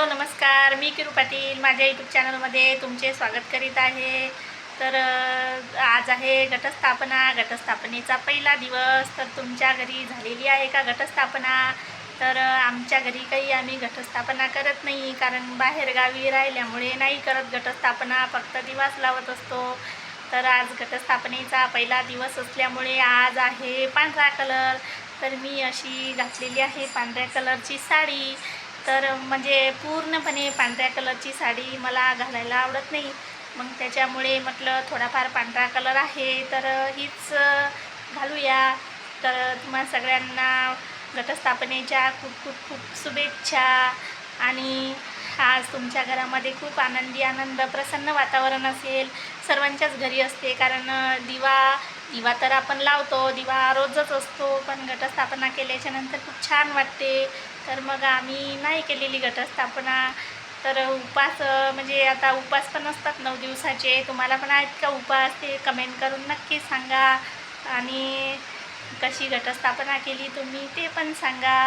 Hello नमस्कार. मी किरू पाटील. माझ्या YouTube चॅनलमध्ये तुमचे स्वागत करीत आहे. तर आज आहे घटस्थापना. घटस्थापनेचा पहिला दिवस. तर तुमच्या घरी झालेली आहे का घटस्थापना? तर आमच्या घरी काही आम्ही घटस्थापना करत नाही. कारण बाहेरगावी राहिल्यामुळे नाही करत घटस्थापना. फक्त दिवास लावत असतो. तर आज घटस्थापनेचा पहिला दिवस असल्यामुळे आज आहे पांढरा कलर. तर मी अशी घातलेली आहे पांढऱ्या कलरची साडी. तर म्हणजे पूर्णपणे पांढऱ्या कलरची साडी मला घालायला आवडत नाही. मग त्याच्यामुळे म्हटलं थोडाफार पांढरा कलर आहे तर हीच घालूया. तर तुम्हा सगळ्यांना घटस्थापनेच्या खूप खूप खूप शुभेच्छा. आणि आज तुमच्या घरामध्ये खूप आनंदी आनंद प्रसन्न वातावरण असेल. सर्वांच्याच घरी असते कारण दिवा दिवा तर आपण लावतो दिवा रोजच असतो पण घटस्थापना केल्याच्यानंतर खूप छान वाटते. तर मग आम्ही नाही केलेली घटस्थापना. तर उपास म्हणजे आता उपास पण असतात नऊ दिवसाचे. तुम्हाला पण आहेत का उपास ते कमेंट करून नक्की सांगा. आणि कशी घटस्थापना केली तुम्ही ते पण सांगा.